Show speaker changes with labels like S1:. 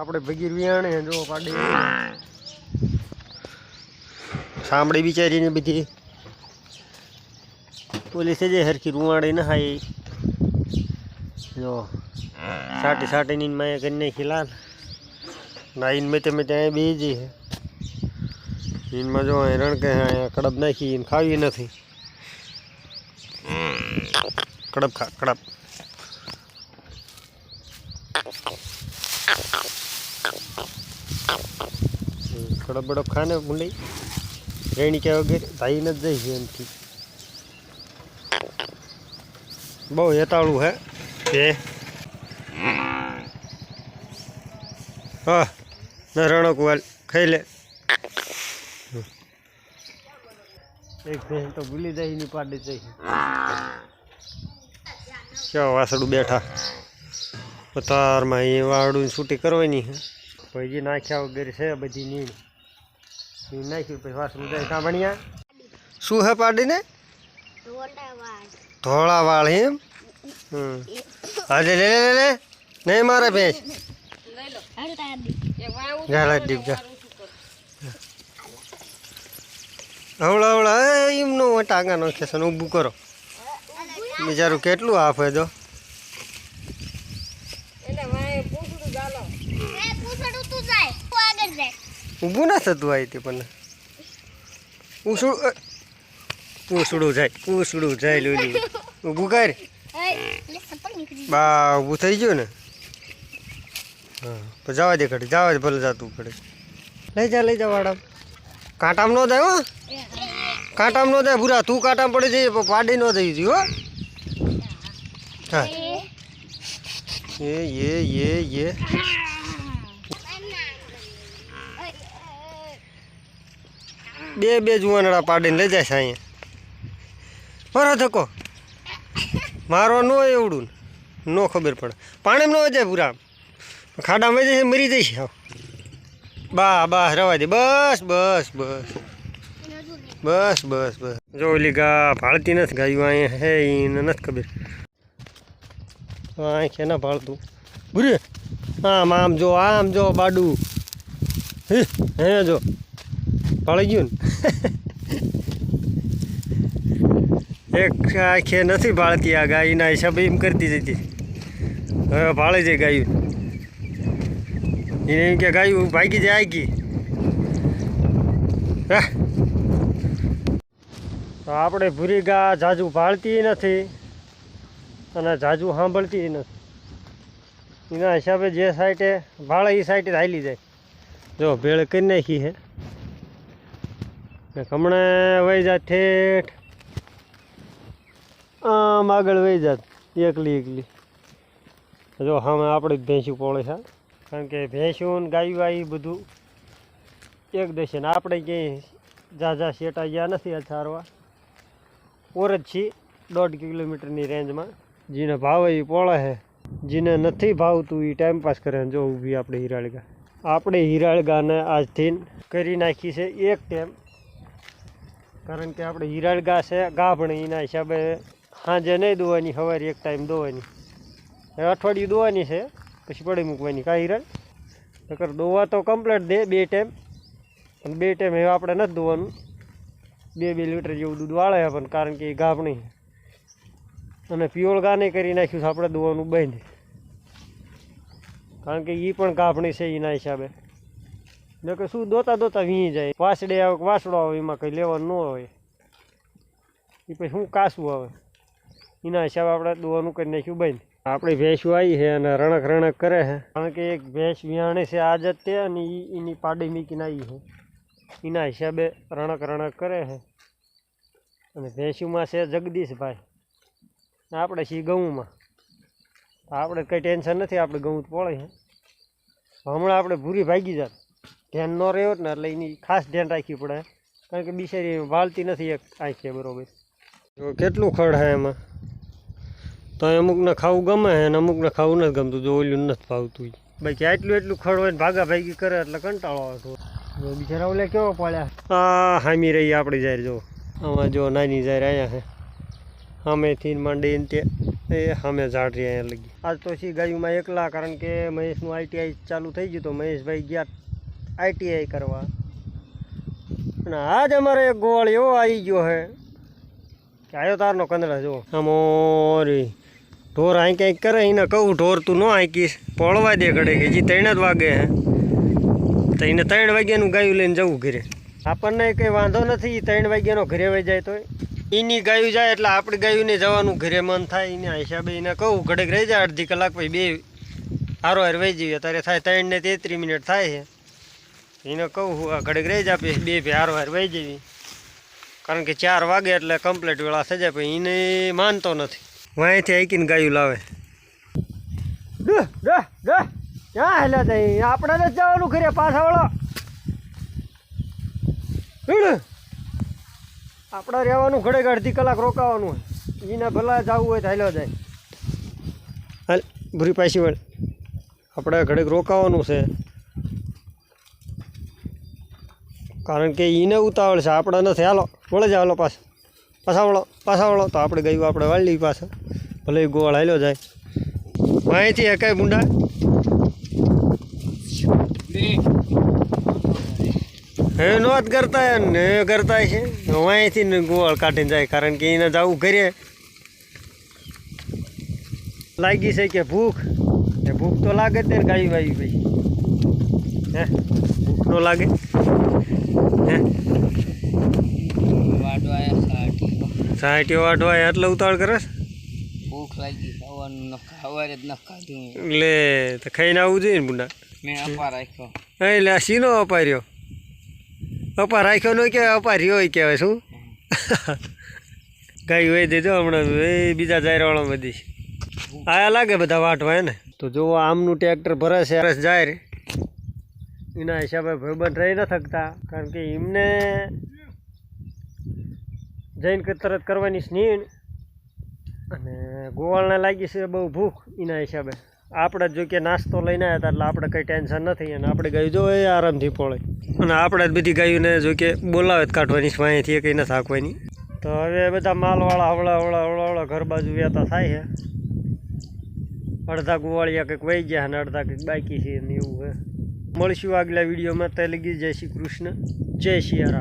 S1: આપણે ભગીર વિયાણે જો પાડી. સાંભળી બિચારીને બધી. પોલીસે જે હરખી રૂવાડી ના હાઈ. જો, સાટી સાટીની મેં કરી નાખી લાલ નાઈન મેં તમે ત્યાં બેજી છે. ઈનમાં જો હેરણ કે કડબ નાખી ખાવી નથી. કડબ ખા, કડબ. હમ, બડો ખાને મુંડઈ રેણી કે વગેરે ભાઈ નથી જઈ એમથી બહુ હેતાળું હે. એ હા રણક વાલ ખાઈ લે. એક ભેંસ તો ભૂલી જાય ની પાડી જઈ ક્યાં વાસડું બેઠા. પતારમાં એ વાળું છૂટી કરવાની છે. પછી નાખ્યા વગેરે છે બધી નીણ. નાખ્યું પછી વાસડું જાય કાં ભણ્યા શું હે પાડીને? ધોળા વાળ એમ હાજે લે લે લે નહીં મારે ભેંસ. જા ડીપ જા. હવળા હવળા એમનું ટાંગા છે ઊભું કરો. બિચારું કેટલું આપે જો ઊભું ના થતું આવી તે પણ. ઉસુડ પૂસડું જાય પૂસડું જાય, લોલી. ઊભું કર. બા, ઊભું થઈ ગયું ને? હા, તો જવા દે ઘડી જવા દે, ભલે જાતું પડે લઈ જા લઈ જા વાડા. કાંટામાં ન જાય હો. કાંટામ ન જાય ભૂરા, તું કાંટામાં પડી જઈએ પાડી ન થઈ જઈ હો. હા. એ એ એ એ. બે બે જુવાનડા પાડીને લઈ જાય છે અહીંયા. મારો ધક્કો. મારો હોય એવડું. ન ખબર પડે. પાણીમાં ન જાય પૂરા ખાડામાં જશે, મરી જઈશ બા બા, રવા દે. બસ બસ બસ. બસ બસ બસ. જો ઓલી ગા ભાળતી નથી, ગાયું અહીંયા હે એને નથી ખબર. અહીં છે ના ભાળતું? બુરે આમ આમ જો આમ જો, બાડું. હે હે જો. ભાળી ગયું ને? એક આખે નથી ભાળતી આ ગાયના હિસાબે એમ કરતી જતી હવે ભાળે છે ગાયું. એને એમ કે ગાયું ભાગી જાય આગી હા. તો આપણે ભૂરી ગા જાજુ ભાળતી નથી અને જાજુ સાંભળતી નથી. એના હિસાબે જે સાઈડે ભાળે, એ સાઈડે હાલી જાય. જો ભેળ કરી નાખી છે. હમણાં વહી જાત ઠેઠ. આમ આગળ વહી જાત એકલી એકલી. જો હામે આપણે જ ભેંસું પોળે છે, કારણ કે ભેંસું ગાયું એ બધું. એક દેશે ને આપણે ક્યાંય ઝાઝા શેટા ગયા નથી આ ચારવા. ઓર જ છીએ દોઢ કિલોમીટરની રેન્જમાં. જેને ભાવે એ પોળે છે. જેને નથી ભાવતું એ ટાઈમ પાસ કરે જો ઊભી આપણે હિરાળગા. આપણે હિરાળગાને આજથી કરી નાખી છે એક ટાઈમ કારણ કે આપણે હિરાળગા છે, ગાભણી, એના હિસાબે સાંજે નહીં દોવાની, સવારે એક ટાઈમ દોવાની. હવે અઠવાડિયું દોવાની છે, પછી પડી મૂકવાની. કાં હિરાળ? નકર દોવા તો કમ્પ્લીટ દે બે ટાઈમ, પણ બે ટાઈમ હવે આપણે નથી દોવાનું. બે બે લીટર જેવું દૂધ વાળે પણ કારણ કે એ ગાભણી અને પિયોળ ગા નહીં કરી નાખ્યું છે, આપણે દોવાનું બંધ. કારણ કે એ પણ ગાભણી છે એના હિસાબે. નકર શું દોતા દોતા વીણી જાય. વાસડે આવે કે વાસડો આવે, એમાં કંઈ લેવાનું ન હોય. એ પછી શું કાસું આવે? એના હિસાબે આપણે દોવાનું કરી નાખ્યું બંધ. આપણી ભેંસું આવી છે અને રણક રણક કરે છે. કારણ કે એક ભેંસ વિહાણી છે આ જ તે અને એ એની પાડી મીકીને આવી છે. એના હિસાબે રણક રણક કરે છે. અને ભેંસુમાં છે જગદીશભાઈ. ને આપણે છીએ ઘઉંમાં આપણે કંઈ ટેન્શન નથી, આપણે ઘઉં પોળે છે. હમણાં આપણે ભૂરી ભાગી જાત. ધ્યાન ન રહ્યો ને એટલે એની ખાસ ધ્યાન રાખવી પડે. કારણ કે બિચારી વાળતી નથી એક આંખે બરોબર. જો કેટલું ખડ છે એમાં? તો અમુકને ખાવું ગમે છે અને અમુકને ખાવું નથી ગમતું જો ઓલું નથી ભાવતું ભાઈ બાકી આટલું એટલું ખડ હોય ને ભાગા ભાગી કરે એટલે કંટાળો આવતો. બિચારા ઓલે કેવો પડ્યા? આ હામી રહી આપણી જાય જો. આમાં જો નાની જાય અહીંયા છે સામેથી માંડીને તે એ સામે ઝાડ રહ્યા અહીંયા લગી. આજ તો સી ગાયુંમાં એકલા કારણ કે મહેશનું આઈટીઆઈ ચાલુ થઈ ગયું તો મહેશભાઈ ગયા આઈટીઆઈ કરવા. અને આજ અમારે એક ગોળ એવો આવી ગયો હે. કે આવ્યો તારનો કંદડા જો અમોરી ઢોર અહીં કંઈક કરે, એને કહું, ઢોર તું ન આંકીશ. પળવા દે ઘડે કે જે ત્રણ જ વાગે હે. તો એને ત્રણ વાગ્યાનું ગાયું લઈને જવું ઘરે. આપણને કંઈ વાંધો નથી ત્રણ વાગ્યાનો ઘરે વહી જાય તોય. એની ગાયું જાય એટલે આપણી ગાયુંને જવાનું ઘરે મન થાય એના હિસાબે એને કહું, ઘડેક રહી જાય અડધી કલાક પછી બે હારો હાર વહી જઈએ. ત્યારે થાય ત્રણ ને તેત્રીસ મિનિટ થાય છે. એને કહું હું આ ઘડીક રહી જાય બે ભે વાર વહી જવી. કારણ કે ચાર વાગે એટલે કમ્પ્લીટ વેળા થઈ જાય પછી એને માનતો નથી. હું અહીંથી આઈકીને ગાયું લાવે. ક્યાં હેલા જાય આપણે જ જવાનું કરીએ પાછા વળો. આપણે રહેવાનું ઘડે અડધી કલાક રોકાવાનું. હોય એને ભલા જવું હોય તો હેલો જાય. હાલ ભૂરી પાછી વળ. આપણે ઘડેક રોકાવાનું છે. કારણ કે એને ઉતાવળ છે. આપણે નથી. હાલો, વળે જ હાલો પાછા. પાછા વળો તો આપણે ગયું, આપણે વાળી પાછા. ભલે ગોળ હાલ્યો જાય. અહીંથી એકાય મુંડા. હે, નોત કરતા ને કરતા છે. અહીંથી ગોળ કાઢીને જાય, કારણ કે એને જવું ઘરે. લાગી છે કે ભૂખ. ભૂખ તો લાગે જ ને ગાયું વાયું ભાઈ હે, ભૂખ ન લાગે. સાઠીઓ વાટવાય એટલે ઉતાવળ કરે
S2: ભૂખ લાગી ખાવાનું ન ખાવારે જ ન ખાધું
S1: એટલે તો ખાઈને આવવું જોઈએ ને બુંડા.
S2: મેં અપા રાખ્યો.
S1: એટલે શીનો અપાર્યો. અપા રાખ્યો નો કહેવાય અપાર્યો હોય કહેવાય શું? ગાય હોય દેજો હમણાં એ બીજા જાયરવાળા બધી. આયા લાગે બધા વાટવા ને? તો જો આમનું ટ્રેક્ટર ભરે છે રસ જાય. એના હિસાબે ભાઈબંધ રહી ન થકતા કારણ કે એમને જૈન કતરત તરત કરવાની સ્નીણ અને ગોવાળને લાગી છે બહુ ભૂખ એના હિસાબે. આપણે જો કે નાસ્તો લઈને આવ્યા હતા, એટલે આપણે કંઈ ટેન્શન નથી અને આપણે ગાયું જો એ આરામથી પોળે. અને આપણે જ બધી ગાયોને જો કે બોલાવે કાઢવાની સ્વાયથી કંઈ નથી હાંકવાની તો હવે બધા માલવાળા હવળા હવળા હવળા હવળા ઘર બાજુ વ્યાતા થાય છે. અડધા ગુવાળિયા કંઈક વહી ગયા અને અડધા કંઈક બાકી છે ને એવું છે. મળીશું આગલા વિડીયોમાં. ત્યાં લગી જય શ્રી કૃષ્ણ. જય સિયારામ